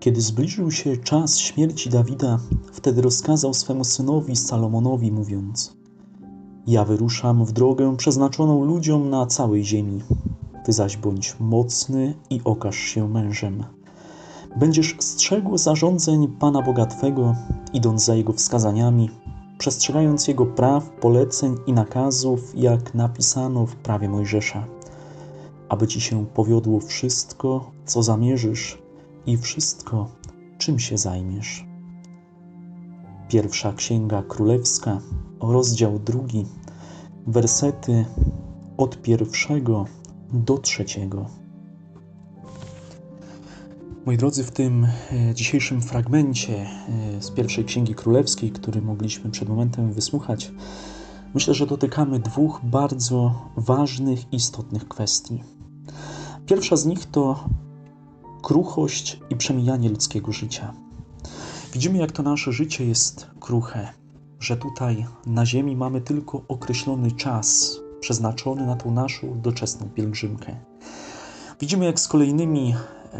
Kiedy zbliżył się czas śmierci Dawida, wtedy rozkazał swemu synowi Salomonowi, mówiąc: Ja wyruszam w drogę przeznaczoną ludziom na całej ziemi. Ty zaś bądź mocny i okaż się mężem. Będziesz strzegł zarządzeń Pana Boga Twego, idąc za Jego wskazaniami, przestrzegając Jego praw, poleceń i nakazów, jak napisano w prawie Mojżesza, aby Ci się powiodło wszystko, co zamierzysz i wszystko, czym się zajmiesz. Pierwsza Księga Królewska, rozdział drugi, wersety od pierwszego do trzeciego. Moi drodzy, w tym e, dzisiejszym fragmencie e, z pierwszej Księgi Królewskiej, który mogliśmy przed momentem wysłuchać, myślę, że dotykamy dwóch bardzo ważnych, istotnych kwestii. Pierwsza z nich to kruchość i przemijanie ludzkiego życia. Widzimy, jak to nasze życie jest kruche, że tutaj na Ziemi mamy tylko określony czas przeznaczony na tą naszą doczesną pielgrzymkę. Widzimy, jak z kolejnymi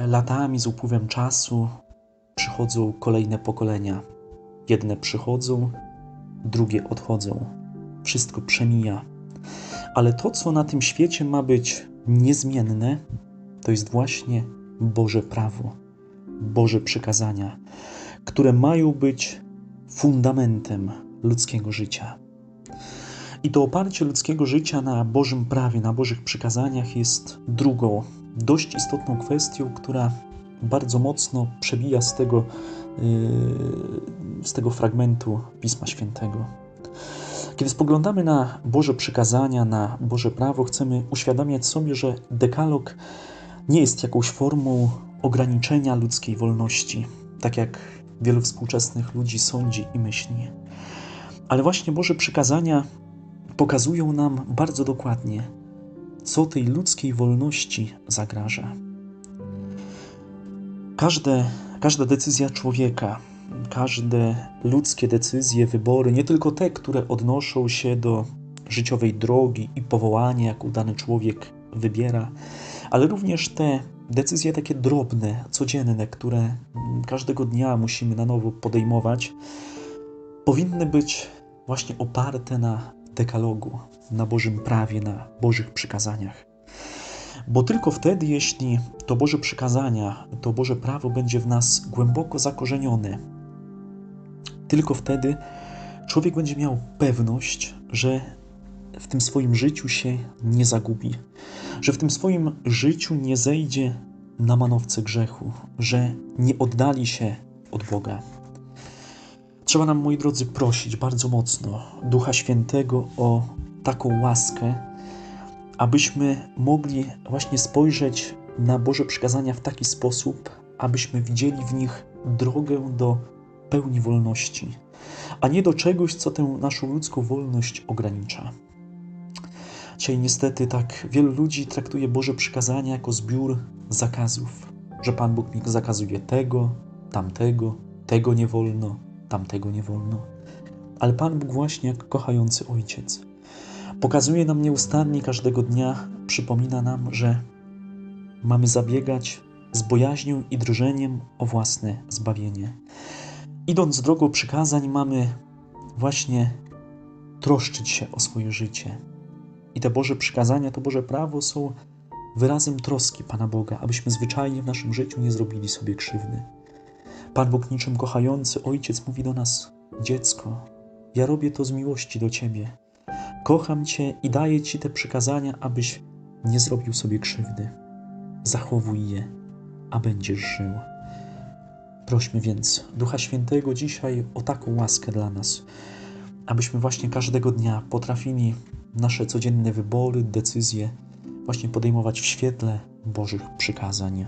latami, z upływem czasu przychodzą kolejne pokolenia. Jedne przychodzą, drugie odchodzą. Wszystko przemija. Ale to, co na tym świecie ma być niezmienne, to jest właśnie Boże prawo, Boże przykazania, które mają być fundamentem ludzkiego życia. I to oparcie ludzkiego życia na Bożym prawie, na Bożych przykazaniach jest drugą, dość istotną kwestią, która bardzo mocno przebija z tego, yy, z tego fragmentu Pisma Świętego. Kiedy spoglądamy na Boże przykazania, na Boże prawo, chcemy uświadamiać sobie, że dekalog nie jest jakąś formą ograniczenia ludzkiej wolności, tak jak wielu współczesnych ludzi sądzi i myśli. Ale właśnie Boże przykazania pokazują nam bardzo dokładnie, co tej ludzkiej wolności zagraża. Każde, każda decyzja człowieka, każde ludzkie decyzje, wybory, nie tylko te, które odnoszą się do życiowej drogi i powołania, jaką dany człowiek wybiera, ale również te decyzje takie drobne, codzienne, które każdego dnia musimy na nowo podejmować, powinny być właśnie oparte na dekalogu, na Bożym prawie, na Bożych przykazaniach. Bo tylko wtedy, jeśli to Boże przykazania, to Boże prawo będzie w nas głęboko zakorzenione, tylko wtedy człowiek będzie miał pewność, że w tym swoim życiu się nie zagubi, że w tym swoim życiu nie zejdzie na manowce grzechu, że nie oddali się od Boga. Trzeba nam, moi drodzy, prosić bardzo mocno Ducha Świętego o taką łaskę, abyśmy mogli właśnie spojrzeć na Boże przykazania w taki sposób, abyśmy widzieli w nich drogę do pełni wolności, a nie do czegoś, co tę naszą ludzką wolność ogranicza. Dzisiaj niestety tak wielu ludzi traktuje Boże przykazania jako zbiór zakazów, że Pan Bóg mi zakazuje tego, tamtego, tego nie wolno, tamtego nie wolno. Ale Pan Bóg właśnie jak kochający Ojciec pokazuje nam nieustannie każdego dnia, przypomina nam, że mamy zabiegać z bojaźnią i drżeniem o własne zbawienie. Idąc drogą przykazań, mamy właśnie troszczyć się o swoje życie. I te Boże przykazania, to Boże prawo są wyrazem troski Pana Boga, abyśmy zwyczajnie w naszym życiu nie zrobili sobie krzywdy. Pan Bóg niczym kochający Ojciec mówi do nas: Dziecko, ja robię to z miłości do Ciebie. Kocham Cię i daję Ci te przykazania, abyś nie zrobił sobie krzywdy. Zachowuj je, a będziesz żył. Prośmy więc Ducha Świętego dzisiaj o taką łaskę dla nas, abyśmy właśnie każdego dnia potrafili nasze codzienne wybory, decyzje właśnie podejmować w świetle Bożych przykazań.